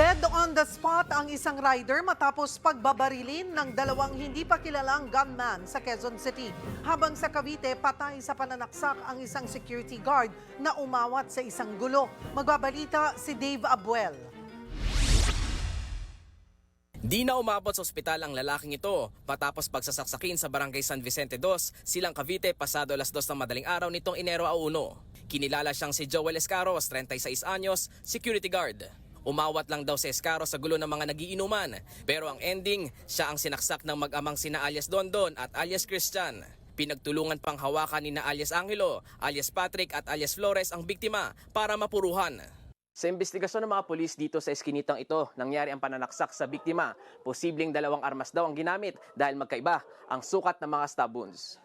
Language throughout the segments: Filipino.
Dead on the spot ang isang rider matapos pagbabarilin ng dalawang hindi pa kilalang gunman sa Quezon City. Habang sa Cavite, patay sa pananaksak ang isang security guard na umawat sa isang gulo. Magbabalita si Dave Abuel. Di na umabot sa ospital ang lalaking ito matapos pagsasaksakin sa barangay San Vicente 2, silang Cavite pasado alas 2 ng madaling araw nitong Enero a 1. Kinilala siyang si Joel Escaros, 36 anyos, security guard. Umawat lang daw si Escaros sa gulo ng mga nagiinuman pero ang ending, siya ang sinaksak ng mag-amang sina alias Dondon at alias Christian. Pinagtulungan pang hawakan ni na alias Angelo, alias Patrick at alias Flores ang biktima para mapuruhan. Sa investigasyon ng mga pulis dito sa eskinitang ito, nangyari ang pananaksak sa biktima. Posibleng dalawang armas daw ang ginamit dahil magkaiba ang sukat ng mga stab wounds.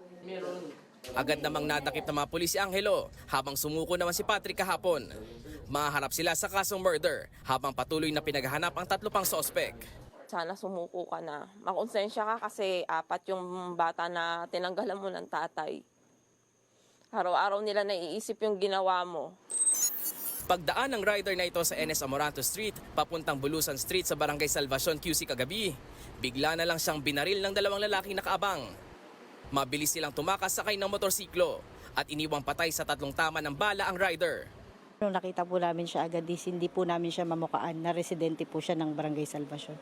Agad namang nadakip ng mga pulis si Angelo habang sumuko naman si Patrick kahapon. Maharap sila sa kasong murder habang patuloy na pinaghahanap ang tatlo pang sospek. Sana sumuko ka na. Makonsensya ka kasi apat yung bata na tinanggalan mo ng tatay. Araw-araw nila naiisip yung ginawa mo. Pagdaan ng rider na ito sa NS Amoranto Street, papuntang Bulusan Street sa Barangay Salvacion, QC kagabi, bigla na lang siyang binaril ng dalawang lalaking nakaabang. Mabilis silang tumakas sakay ng motorsiklo at iniwang patay sa tatlong tama ng bala ang rider. Nung nakita po namin siya agad, is hindi po namin siya mamukaan na residente po siya ng Barangay Salvacion.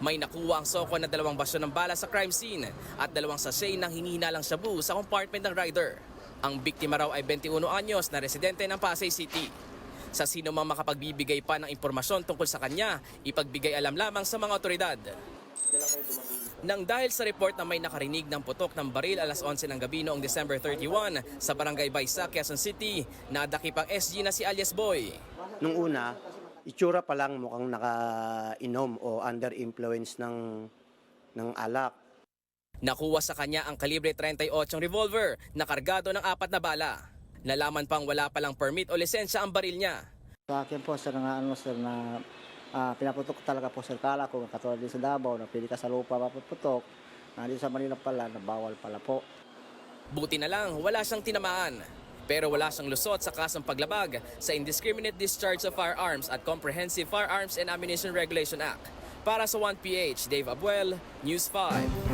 May nakuha ang soko na dalawang basyo ng bala sa crime scene at dalawang sachet ng hinihinalang shabu sa compartment ng rider. Ang biktima raw ay 21 anyos na residente ng Pasay City. Sa sino mang makapagbibigay pa ng impormasyon tungkol sa kanya, ipagbigay alam lamang sa mga otoridad. Nang dahil sa report na may nakarinig ng putok ng baril alas 11 ng gabi noong December 31 sa Barangay Baysa, Quezon City, nadakip ang SG na si alias Boy. Nung una, itsura pa lang mukhang nakainom o under influence ng ng alak. Nakuha sa kanya ang kalibre 38 revolver na kargado ng apat na bala. Nalaman pang wala palang permit o lisensya ang baril niya. Sa akin po, sir, nga ano, sir, na ah, pinaputok talaga po, sir, kala ko, katulad din sa Davao, na pili ka sa lupa mapuputok, na dito sa Manila pala, na bawal pala po. Buti na lang wala siyang tinamaan. Pero wala siyang lusot sa kasong paglabag sa Indiscriminate Discharge of Firearms at Comprehensive Firearms and Ammunition Regulation Act. Para sa 1PH, Dave Abuel, News 5.